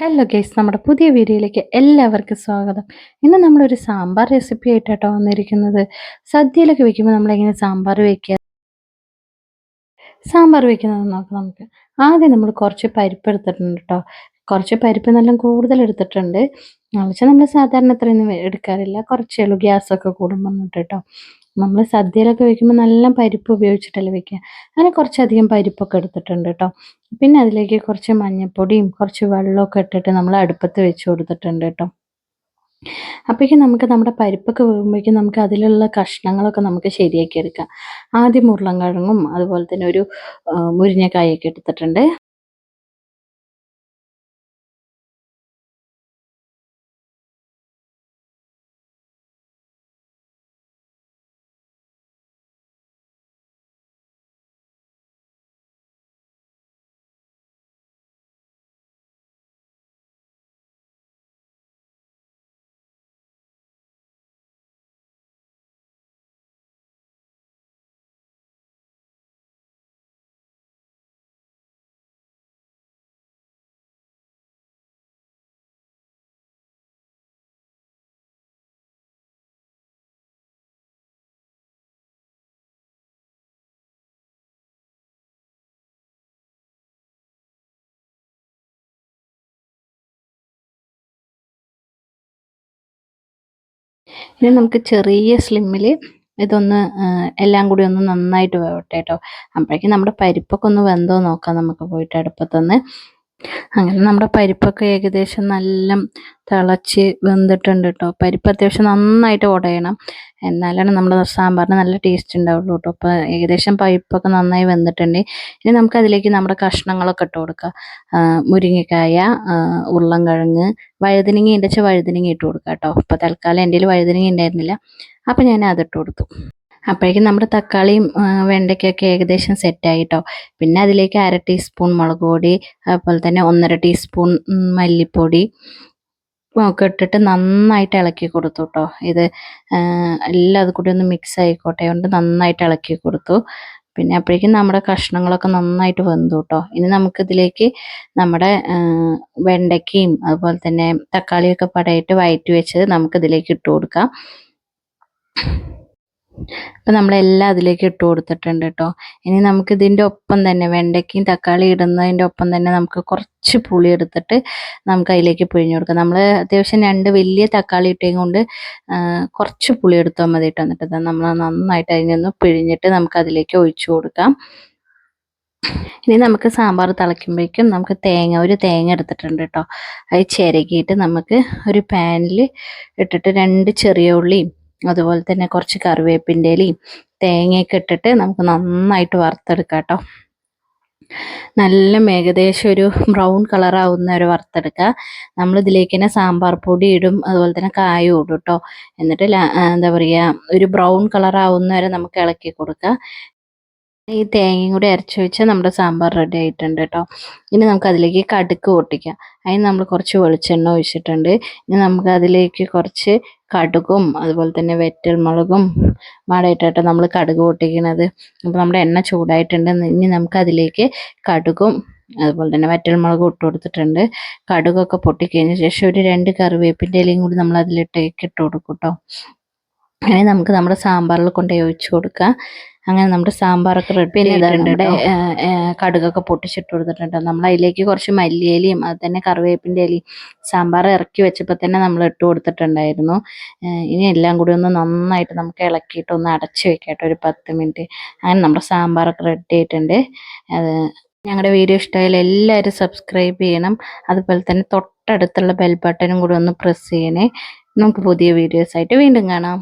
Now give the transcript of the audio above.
Hello guys നമ്മുടെ പുതിയ വീഡിയോയിലേക്ക് എല്ലാവർക്കും സ്വാഗതം. ഇന്ന് നമ്മളൊരു സാമ്പാർ റെസിപ്പി ആയിട്ടാട്ടോ വന്നിരിക്കുന്നത്. സദ്യയിലൊക്കെ വെക്കുമ്പോൾ നമ്മളെങ്ങനെ സാമ്പാർ വെക്കുക. സാമ്പാർ വെക്കുന്നത് നോക്കാം നമുക്ക്. ആദ്യം നമ്മൾ കുറച്ച് പരിപ്പ് എടുത്തിട്ടുണ്ട് കേട്ടോ. കുറച്ച് പരിപ്പ് നല്ല കൂടുതൽ എടുത്തിട്ടുണ്ട്. വെച്ചാൽ നമ്മൾ സാധാരണ ഇത്രയൊന്നും എടുക്കാറില്ല. കുറച്ചേ ഉള്ളൂ. ഗ്യാസൊക്കെ കൂടുമ്പോൾ കേട്ടോ. നമ്മൾ സദ്യയിലൊക്കെ വെക്കുമ്പോൾ നല്ല പരിപ്പ് ഉപയോഗിച്ചിട്ടല്ലേ വെക്കുക അങ്ങനെ കുറച്ചധികം പരിപ്പൊക്കെ എടുത്തിട്ടുണ്ട് കേട്ടോ പിന്നെ അതിലേക്ക് കുറച്ച് മഞ്ഞൾപ്പൊടിയും കുറച്ച് വെള്ളമൊക്കെ ഇട്ടിട്ട് നമ്മൾ അടുപ്പത്ത് വെച്ച് കൊടുത്തിട്ടുണ്ട് കേട്ടോ അപ്പോഴേക്കും നമുക്ക് നമ്മുടെ പരിപ്പൊക്കെ വേകുമ്പോഴേക്കും നമുക്ക് അതിലുള്ള കഷ്ണങ്ങളൊക്കെ നമുക്ക് ശരിയാക്കി എടുക്കാം. ആദ്യം ഉരുളൻകിഴങ്ങും അതുപോലെ തന്നെ ഒരു മുരിങ്ങക്കായൊക്കെ എടുത്തിട്ടുണ്ട്. ഇനി നമുക്ക് ചെറിയ സ്ലിമ്മിൽ ഇതൊന്ന് എല്ലാം കൂടി ഒന്ന് നന്നായിട്ട് വേവട്ടെ കേട്ടോ അപ്പോഴേക്കും നമ്മുടെ പരിപ്പൊക്കെ ഒന്ന് വെന്തോ നോക്കാം നമുക്ക് പോയിട്ട് അടുപ്പത്തൊന്ന്. അങ്ങനെ നമ്മുടെ പരിപ്പൊക്കെ ഏകദേശം നല്ല തിളച്ച് വെന്തിട്ടുണ്ട് കേട്ടോ പരിപ്പ് അത്യാവശ്യം നന്നായിട്ട് ഉടയണം എന്നാലാണ് നമ്മുടെ സാമ്പാറിന് നല്ല ടേസ്റ്റ് ഉണ്ടാവുള്ളൂ കേട്ടോ അപ്പോൾ ഏകദേശം പരിപ്പൊക്കെ നന്നായി വെന്തിട്ടുണ്ട്. ഇനി നമുക്ക് അതിലേക്ക് നമ്മുടെ കഷ്ണങ്ങളൊക്കെ ഇട്ട് കൊടുക്കാം. മുരിങ്ങക്കായ ഉരുളൻകിഴങ്ങ് വഴുതനങ്ങ ഉണ്ടെച്ചാൽ വഴുതനങ്ങ ഇട്ട് കൊടുക്കാം കേട്ടോ അപ്പോൾ തൽക്കാലം എന്റെ വഴുതനങ്ങ ഉണ്ടായിരുന്നില്ല അപ്പോൾ ഞാൻ അതിട്ട് കൊടുത്തു. അപ്പോഴേക്കും നമ്മുടെ തക്കാളിയും വെണ്ടയ്ക്കൊക്കെ ഏകദേശം സെറ്റായിട്ടോ പിന്നെ അതിലേക്ക് അര ടീസ്പൂൺ മുളക് പൊടി അതുപോലെ തന്നെ ഒന്നര ടീസ്പൂൺ മല്ലിപ്പൊടി ഒക്കെ ഇട്ടിട്ട് നന്നായിട്ട് ഇളക്കി കൊടുത്തു കേട്ടോ ഇത് എല്ലാം അത് കൂടി ഒന്ന് മിക്സ് ആയിക്കോട്ടെ കൊണ്ട് നന്നായിട്ട് ഇളക്കി കൊടുത്തു. പിന്നെ അപ്പോഴേക്കും നമ്മുടെ കഷ്ണങ്ങളൊക്കെ നന്നായിട്ട് വെന്തു കേട്ടോ ഇനി നമുക്കിതിലേക്ക് നമ്മുടെ വെണ്ടയ്ക്കയും അതുപോലെ തന്നെ തക്കാളിയൊക്കെ പടയിട്ട് വയറ്റി വെച്ചത് നമുക്കിതിലേക്ക് ഇട്ട് കൊടുക്കാം. അപ്പം നമ്മളെല്ലാം അതിലേക്ക് ഇട്ട് കൊടുത്തിട്ടുണ്ട് കേട്ടോ ഇനി നമുക്ക് ഇതിന്റെ ഒപ്പം തന്നെ വെണ്ടയ്ക്കയും തക്കാളി ഇടുന്നതിന്റെ ഒപ്പം തന്നെ നമുക്ക് കുറച്ച് പുളി എടുത്തിട്ട് നമുക്ക് അതിലേക്ക് പിഴിഞ്ഞു കൊടുക്കാം. നമ്മൾ അത്യാവശ്യം രണ്ട് വലിയ തക്കാളി ഇട്ടേം കൊണ്ട് കുറച്ച് പുളി എടുത്താൽ മതി കേട്ടോ നമ്മൾ നന്നായിട്ട് അതിൽ നിന്ന് പിഴിഞ്ഞിട്ട് നമുക്ക് അതിലേക്ക് ഒഴിച്ചു കൊടുക്കാം. ഇനി നമുക്ക് സാമ്പാർ തിളയ്ക്കുമ്പോഴേക്കും നമുക്ക് തേങ്ങ ഒരു തേങ്ങ എടുത്തിട്ടുണ്ട് കേട്ടോ അത് ചിരകിയിട്ട് നമുക്ക് ഒരു പാനിൽ ഇട്ടിട്ട് രണ്ട് ചെറിയ ഉള്ളിയും അതുപോലെ തന്നെ കുറച്ച് കറിവേപ്പിന്റെ ഇലയും തേങ്ങയൊക്കെ ഇട്ടിട്ട് നമുക്ക് നന്നായിട്ട് വറുത്തെടുക്കാം കേട്ടോ. നല്ല ഏകദേശം ഒരു ബ്രൗൺ കളറാവുന്ന ഒരു വറുത്തെടുക്കുക. നമ്മൾ ഇതിലേക്ക് തന്നെ സാമ്പാർ പൊടി ഇടും അതുപോലെ തന്നെ കായും ഇടും കേട്ടോ. എന്നിട്ട് എന്താ പറയുക ഒരു ബ്രൗൺ കളറാവുന്ന വരെ നമുക്ക് ഇളക്കി കൊടുക്കുക ഈ തേങ്ങയും കൂടി അരച്ച് വെച്ചാൽ നമ്മുടെ സാമ്പാർ റെഡി ആയിട്ടുണ്ട് കേട്ടോ. ഇനി നമുക്ക് അതിലേക്ക് കടുക്ക് പൊട്ടിക്കാം. അതിന് നമ്മൾ കുറച്ച് വെളിച്ചെണ്ണ ഒഴിച്ചിട്ടുണ്ട്. ഇനി നമുക്ക് അതിലേക്ക് കുറച്ച് കടുകും അതുപോലെ തന്നെ വെറ്റൽമുളകും മാടയിട്ടിട്ട് നമ്മൾ കടുക് പൊട്ടിക്കണത്. അപ്പോൾ നമ്മുടെ എണ്ണ ചൂടായിട്ടുണ്ട്. ഇനി നമുക്ക് അതിലേക്ക് കടുകും അതുപോലെ തന്നെ വറ്റൽമുളകും ഇട്ട് കൊടുത്തിട്ടുണ്ട്. കടുകൊക്കെ പൊട്ടിക്കഴിഞ്ഞ ശേഷം ഒരു രണ്ട് കറിവേപ്പിന്റെ ഇലയും കൂടി നമ്മൾ അതിലിട്ടേക്ക് ഇട്ട് കൊടുക്കും കേട്ടോ അങ്ങനെ നമുക്ക് നമ്മുടെ സാമ്പാറിൽ കൊണ്ടുപോയി ഒഴിച്ചു കൊടുക്കാം അങ്ങനെ നമ്മുടെ സാമ്പാറൊക്കെ റെഡി ചെയ്തിട്ടുണ്ട് കടുകൊക്കെ പൊട്ടിച്ചിട്ട് കൊടുത്തിട്ടുണ്ട്. നമ്മൾ അതിലേക്ക് കുറച്ച് മല്ലിയിലയും അത് തന്നെ കറിവേപ്പിന്റെ ഇലയും സാമ്പാർ ഇറക്കി വെച്ചപ്പോൾ തന്നെ നമ്മൾ ഇട്ട് കൊടുത്തിട്ടുണ്ടായിരുന്നു. ഇനി എല്ലാം കൂടി ഒന്ന് നന്നായിട്ട് നമുക്ക് ഇളക്കിയിട്ട് ഒന്ന് അടച്ചു വെക്കട്ടെ ഒരു പത്ത് മിനിറ്റ്. അങ്ങനെ നമ്മുടെ സാമ്പാറൊക്കെ റെഡി ആയിട്ടുണ്ട്. അത് ഞങ്ങളുടെ വീഡിയോ ഇഷ്ടമായാൽ എല്ലാവരും സബ്സ്ക്രൈബ് ചെയ്യണം. അതുപോലെ തന്നെ തൊട്ടടുത്തുള്ള ബെൽ ബട്ടണും കൂടി ഒന്ന് പ്രസ് ചെയ്യണേ. നമുക്ക് പുതിയ വീഡിയോസ് ആയിട്ട് വീണ്ടും കാണാം.